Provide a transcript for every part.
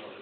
from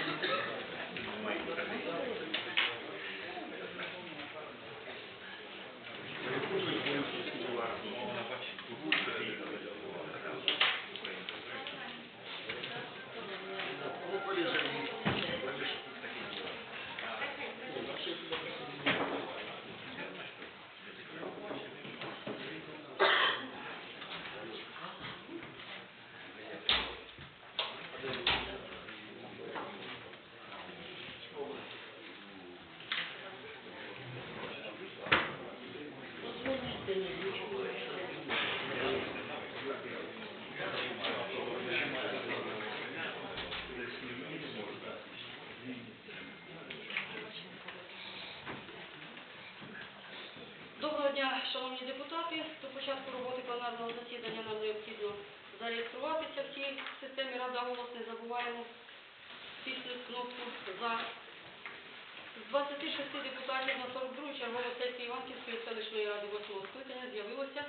шановні депутати. До початку роботи пленарного засідання нам необхідно зареєструватися в цій системі Рада голос. Не забуваємо тиснути кнопку за. З 26 депутатів на 42 чергову сесію Іванківської селищної ради 8 скликання з'явилося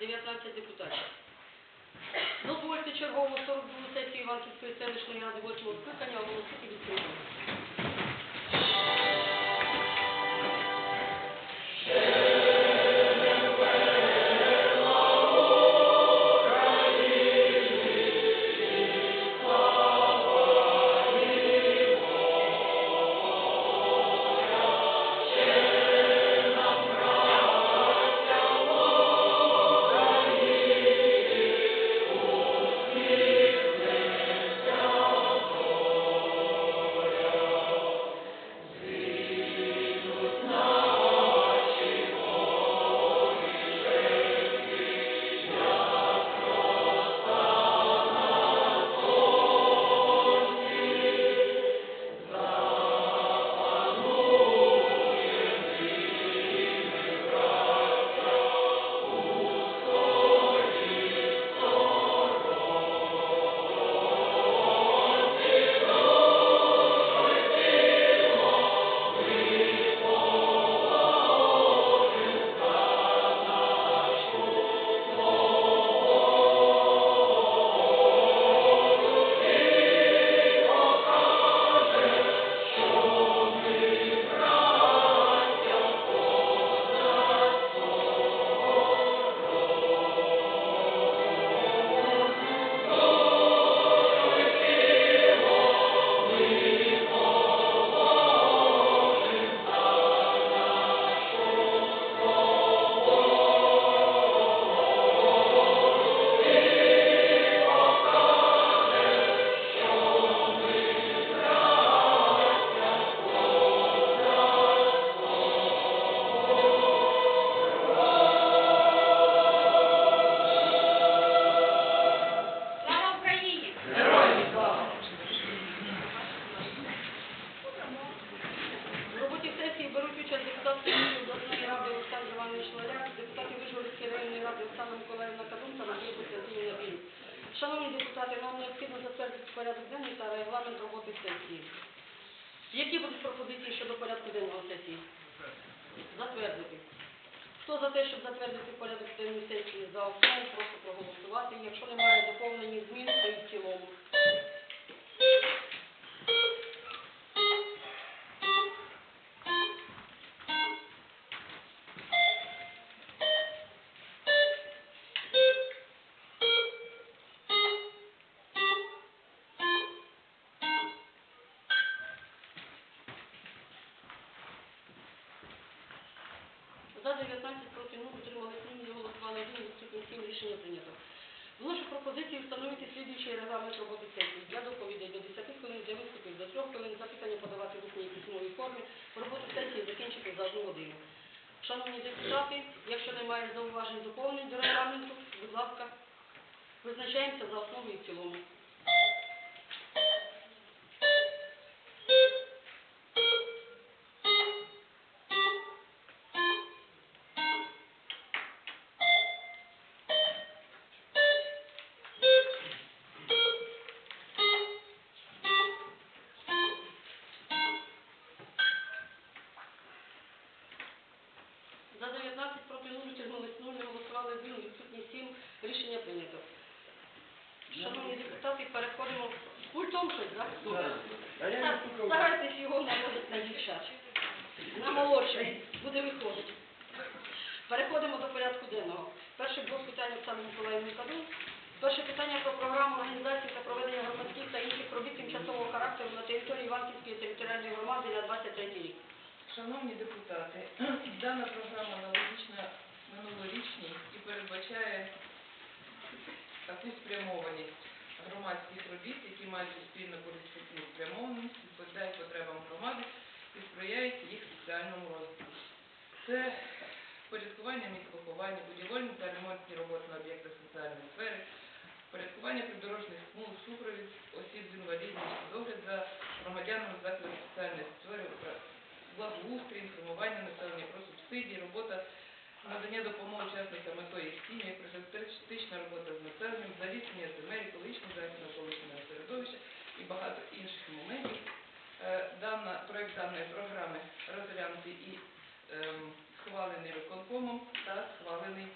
19 депутатів. Дозвольте чергову 42 сесію Іванківської селищної ради 8 скликання оголосити відкритою. Затвердити. Хто за те, щоб затвердити порядок денний сесії за основу, прошу проголосувати. Якщо немає доповнені змін, то і в цілому. Шановні депутати, якщо немає зауважень доповнень до регламенту, будь ласка, визначаємося за основу і в цілому. Рішення прийнято. Шановні депутати, переходимо. З Пультом щось, так? А я не слухав. Старайтесь його наводити на дівчат. На молодший буде виходити. Переходимо до порядку денного. Перше блок питань Оксани Миколаївни Каду. Перше питання про програму організації та проведення громадських та інших робіт тимчасового характеру на території Іванківської територіальної громади на 23 рік. Шановні депутати, дана програма аналогічна минулорічній і передбачає таку спрямованість громадських робіт, які мають суспільно політичну спрямованість, відповідають потребам громади і сприяють їх соціальному розвитку. Це впорядкування місць поховання, будівельні та ремонтні роботи на об'єктах соціальної сфери, впорядкування придорожних смуг, супровід осіб з інвалідністю, догляд за громадянами закладів соціальної сфери, благоустрій, інформування населення про субсидії, робота надання допомоги учасникам АТО і сім'ї, профілактична робота з населенням, заліснення земель, екологічний захист навколишнього середовища і багато інших моментів. Е, Дана, проект даної програми розглянутий і ем, схвалений виконкомом та схвалений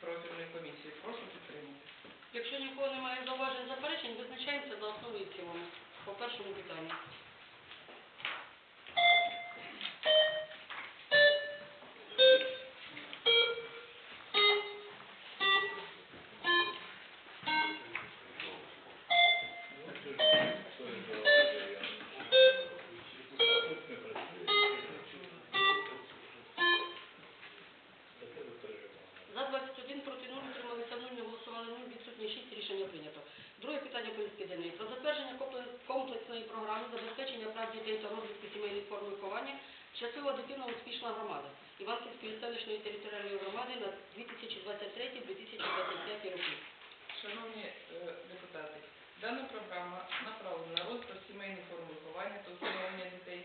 профільної комісії. Прошу підтримати. Якщо нікого немає зауважень, заперечень, визначаємося за основу і цілому. По першому питанню. Програми забезпечення прав дітей та розвитку сімейних форм виховання щаслива дитина успішна громада Іванківської селищної територіальної громади на 2023-2025 роки. Шановні е, депутати, дана програма направлена на розвиток сімейних форм виховання та усиновлення дітей,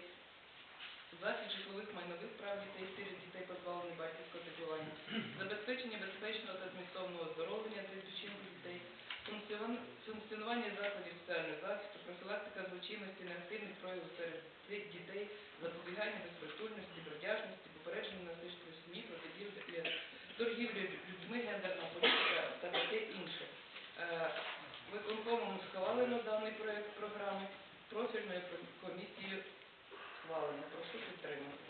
захист житлових майнових прав дітей, сиріт дітей, позбавлених батьківського піклування, забезпечення безпечного та змістовного оздоровлення та відпочинку функціонування закладів соціального захисту, профілактика злочинності, негативних проявів серед дітей, запобігання безпритульності, бродяжності, попередження насильства сім'ї, протидії торгівлі людьми, гендерна політика та таке інше. Е, Виконкомом схвалено даний проект програми, профільною комісією схвалено. Прошу підтримати.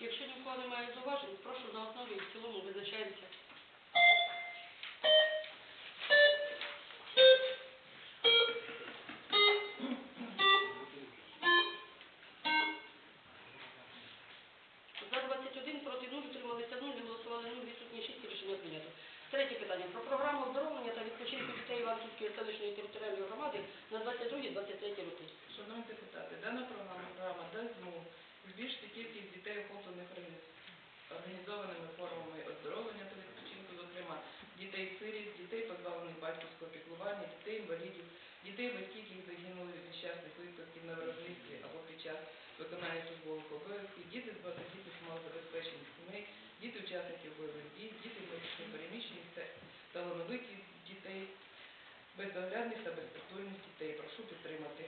Якщо нікого немає зауважень, прошу за основу і в цілому визначаємося. Виконання службових обов'язків, діти з багатодітних малозабезпечених сімей, діти учасників бойових дій, діти переміщених та талановитих дітей, бездоглядних та безпритульних дітей. Прошу підтримати.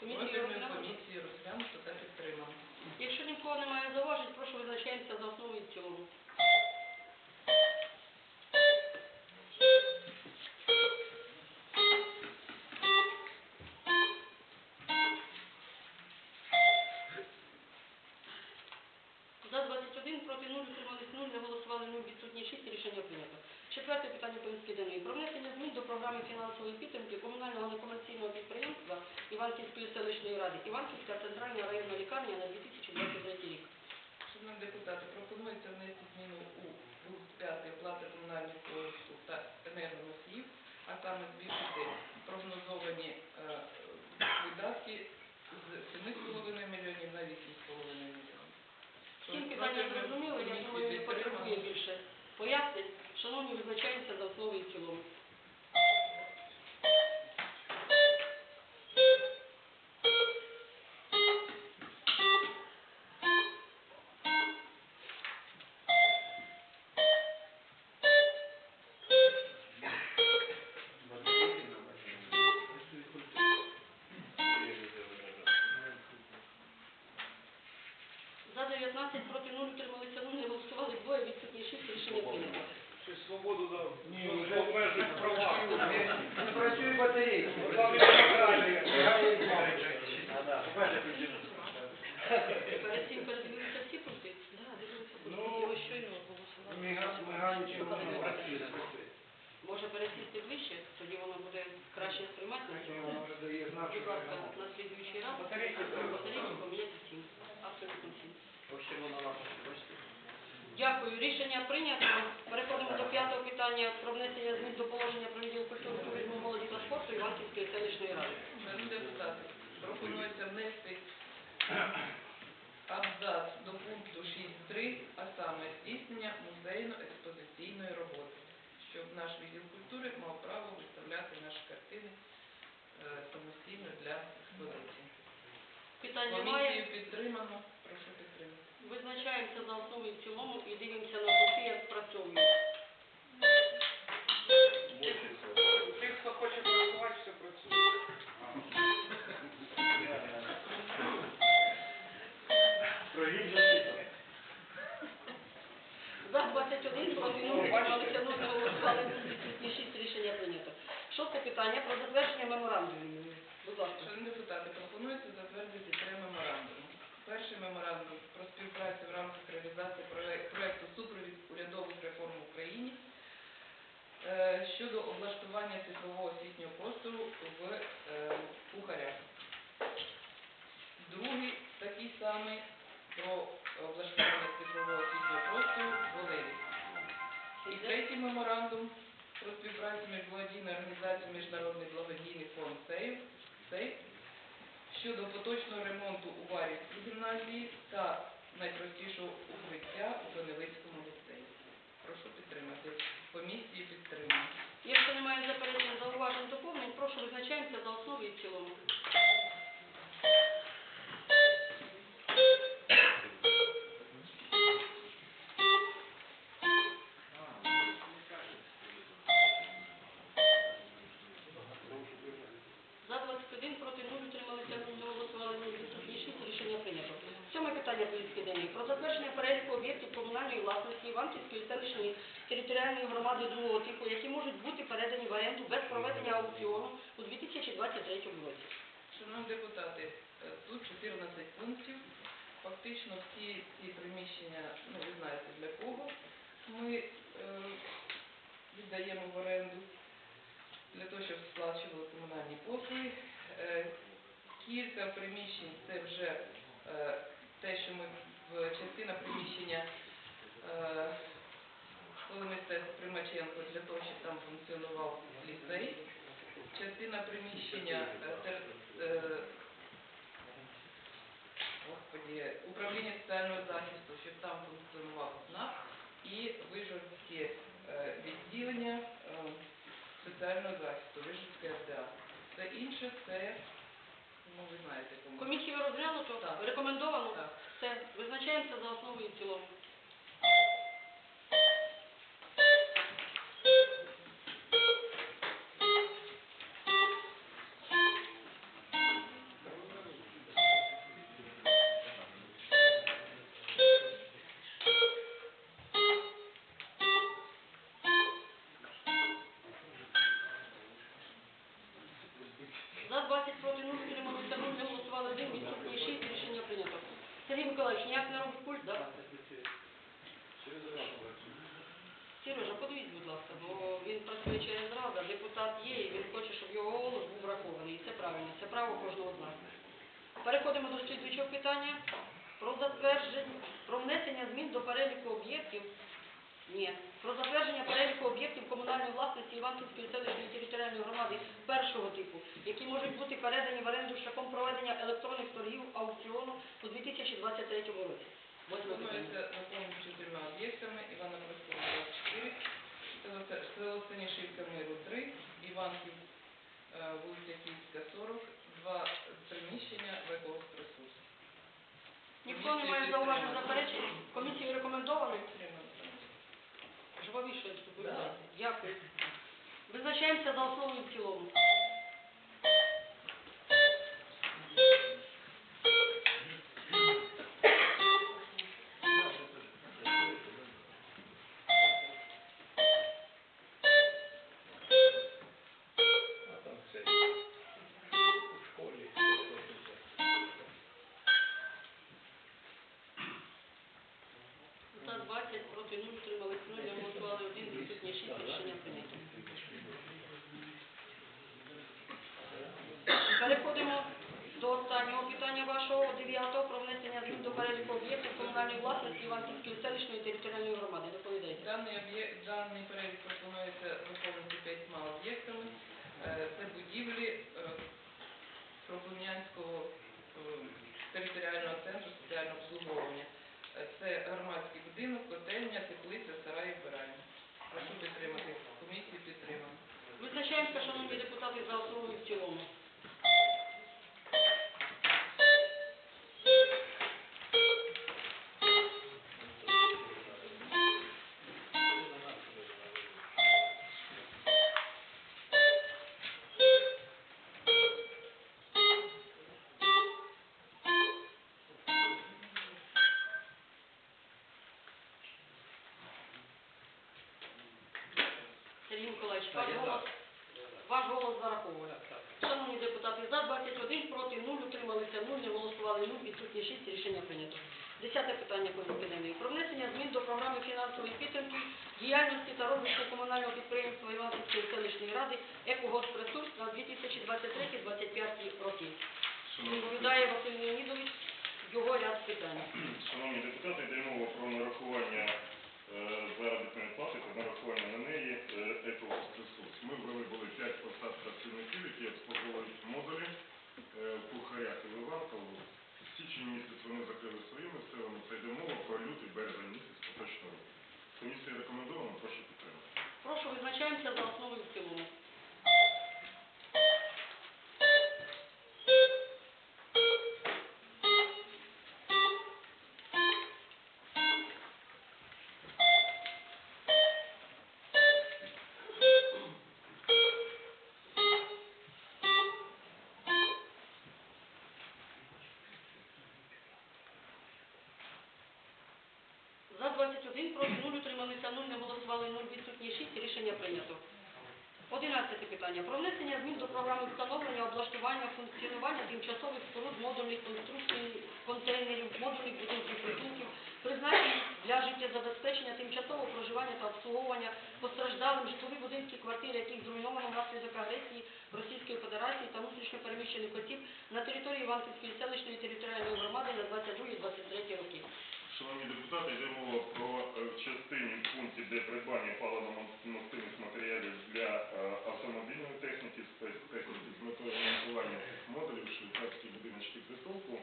Комісію комісії розглянуто та підтримано. Якщо нікого немає зауважень, прошу визначаємося за основу і цілому. Четверте питання повістки денної. Про внесення змін до програми фінансової підтримки комунального некомерційного підприємства Іванківської селищної ради Іванківська центральна районна лікарня на 2023 рік. Шановні депутати, пропонується внести зміну у пункт 5 оплати комунальних послуг та енергоносіїв, а саме збільшити прогнозовані е, видатки з 7,5 мільйонів на 8,5 мільйонів. Всім питання зрозуміло, я думаю, не потребує більше пояснень. Шановні, визначаємося за основу і в цілому. За 19, проти 0, утрималися 0, не голосували двоє, відсутні 6, рішення прийнято. Щось свободу дав. Ні, Ну, вже обмежують права. Не працює батарейки. Там не демократія. Перед цим передивилися всі пункти? Да, дивилися пункти. Ну, Його щойно голосували. Не працює. Може пересісти ближче, тоді воно буде краще сприймати Будь ласка, на слідуючий раз Батарейки батарейки поміняти всім. Абсолютно всім. Вообще наша, бачите? Дякую. Рішення прийнято. Переходимо до п'ятого питання про внесення змін до положення про відділ культури, туризму, молоді та спорту Іванківської селищної ради. Шановні депутати, пропонується внести абзац до пункту 6.3, а саме здійснення музейно-експозиційної роботи, щоб наш відділ культури мав право виставляти наші картини е, самостійно для експозиції. Питань немає. Комісію підтримано, прошу підтримати. Визначаємося за основу і в цілому і дивимося на пункти, як спрацьовують. Тих, хто хоче працювати, все працює. Провідь засідання. За 21 проти 0, утрималися 0, не голосували 36, рішення прийнято. Шосте питання про затвердження меморандумів. Будь ласка. Шановні депутати, пропонується затвердити три меморандуми. Перший меморандум про співпрацю в рамках реалізації проє- затвердження переліку об'єктів комунальної власності Іванківської селищної територіальної громади другого типу, які можуть бути передані в оренду без проведення аукціону у 2023 році. Шановні депутати, е, тут 14 пунктів. Фактично всі ці приміщення, ну ви знаєте для кого, ми е, віддаємо в оренду для того, щоб сплачували комунальні послуги. Е, кілька приміщень це вже е, те, що ми частина приміщення е, школи мистецтв Примаченко для того, щоб там функціонував ліцей. Частина приміщення е, е, Господі, управління соціального захисту, щоб там функціонував СНАП і Вижгородське е, відділення е, соціального захисту, Вижгородське РДА. Все інше це, ну ви знаєте, кому. Комісію розглянуто, рекомендовано. Так. Все, визначаємося за основу і в цілому. За 20 проти 0, утрималися 0, не голосували 1, відсутні 6, рішення прийнято. Сергій Миколаївич, ніяк не робить пульт, так? Сережа, подивіться, будь ласка, бо він працює через рада, депутат є, і він хоче, щоб його голос був врахований. І це правильно, це право кожного з нас. Переходимо до слідуючого питання. Про затвердження, про внесення змін до переліку об'єктів. Ні. Про затвердження переліку об'єктів комунальної власності Іванківської селищної територіальної громади першого типу, які можуть бути передані в оренду шляхом проведення електронних торгів аукціону у 2023 році. Пропонується доповнити чотирма об'єктами Івана Проскова 24, село Се- село Станішівка Миру 3, Іванків, е, вулиця Київська 40, два приміщення в екоустресурс. Ніхто не має зауважень заперечень. Комісію рекомендовано. Доповідайте. Дякую. Визначаємося за основу і в цілому. Питання вашого, дев'ятого, про внесення змін до переліку об'єктів комунальної власності Іванківської селищної територіальної громади. Доповідайте. Даний, об'єкт, даний перелік пропонується доповнити п'ятьма об'єктами. Е, Це будівлі е, е, територіального центру соціального обслуговування. Е, Це громадський будинок, котельня, теплиця, сарай і вбиральня. Прошу підтримати. Комісію підтримано. Визначаємося, шановні депутати, за основу і в цілому. Ваш голос, ваш голос зараховує. Шановні депутати, за 21, проти 0, утрималися 0, не голосували 0, відсутні 6, рішення прийнято. Десяте питання порядку. Про внесення змін до програми фінансової підтримки діяльності та розвитку комунального підприємства Іванківської селищної ради «Екогосресурс» на 2023-2025 роки. Відповідає Василь Леонідович, його ряд питань. Шановні депутати, йде мова про нарахування е, заробітної плати та нарахування на неї е, екоресурс. Ми ввели були 5 посад працівників, які обслуговують модулі е, в кухарях і Ливанкову. В січні місяць вони закрили своїми силами. Це йде мова про лютий березень місяць поточного року. Комісія рекомендована, прошу підтримати. Прошу визначаємося за 21, проти 0, утрималися 0, не голосували 0, відсутні 6, рішення прийнято. Одинадцяте питання. Про внесення змін до програми встановлення, облаштування, функціонування тимчасових споруд модульних конструкцій, контейнерів, модульних будинків притулків, призначених для життєзабезпечення тимчасового проживання та обслуговування постраждалим житлові будинки, квартири, яких зруйновано внаслідок агресії Російської Федерації та внутрішньо переміщених осіб на території Іванківської селищної територіальної громади на 22-23 роки. Шановні депутати, йде мова про е, в частині в пункті, де придбання паливно-мастильних матеріалів для е, автомобільної техніки, спецтехніки з метою ремонтування модулів, швейцарські будиночки притулку,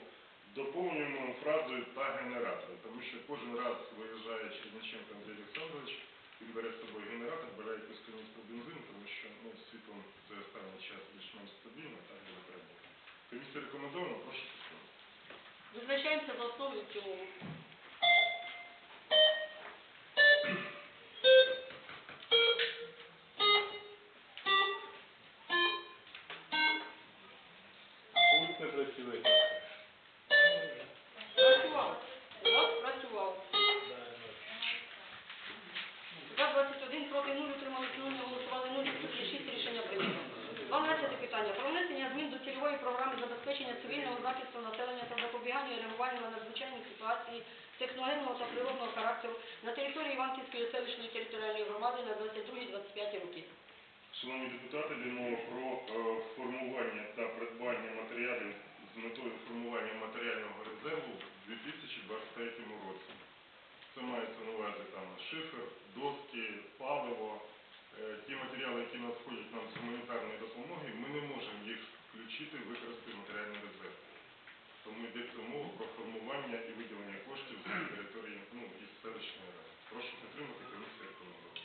доповнюємо фразою та генератори, тому що кожен раз виїжджає Черниченко Андрій Олександрович, він бере з собою генератор, бере якусь каністру бензину, тому що ну, світлом це останній час більш-менш стабільно, так буде треба. Комісія рекомендована, прошу підтримати. Визначаємося за основу Іванківської селищної територіальної громади на 22-25 роки. Шановні депутати, йде мова про е, формування та придбання матеріалів з метою формування матеріального резерву в 2023 році. Це мається на увазі шифер, доски, паливо, Е, ті матеріали, які надходять нам з гуманітарної допомоги, ми не можемо їх включити, використати в матеріальний резерв. Тому йдеться мова про формування і виділення коштів з території ну, із селищної ради. Прошу підтримати комісію рекомендована.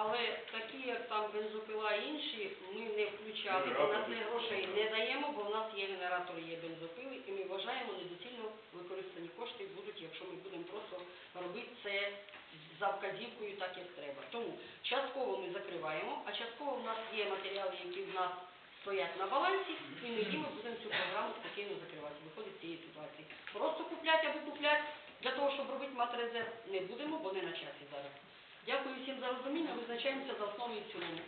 Але такі, як там бензопила і інші, ми не включали, бо у нас не грошей не даємо, бо в нас є генератори, є бензопили, і ми вважаємо, недоцільно використані кошти будуть, якщо ми будемо просто робити це за вказівкою так, як треба. Тому частково ми закриваємо, а частково в нас є матеріали, які в нас стоять на балансі, і ми їм будемо цю програму спокійно закривати. Виходить з цієї ситуації. Просто купляти або купляти для того, щоб робити матрезерв, не будемо, бо не на часі зараз. Дякую всім за розуміння. Визначаємося за основу і цілому.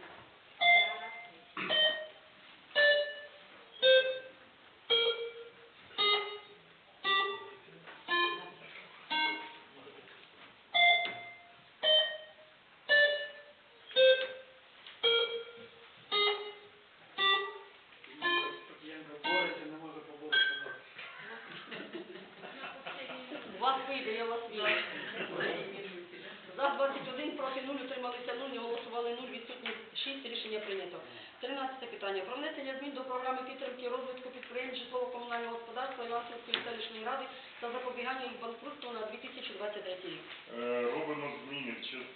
Вийде, я вас вірю. За 21 проти 0 утрималися 0, не голосували 0, відсутні 6, рішення прийнято. 13 питання. Про внесення змін до програми підтримки розвитку підприємств житлово-комунального господарства Іванківської селищної ради та запобігання їх банкрутству на 2023 рік. Е, Робимо зміни в частині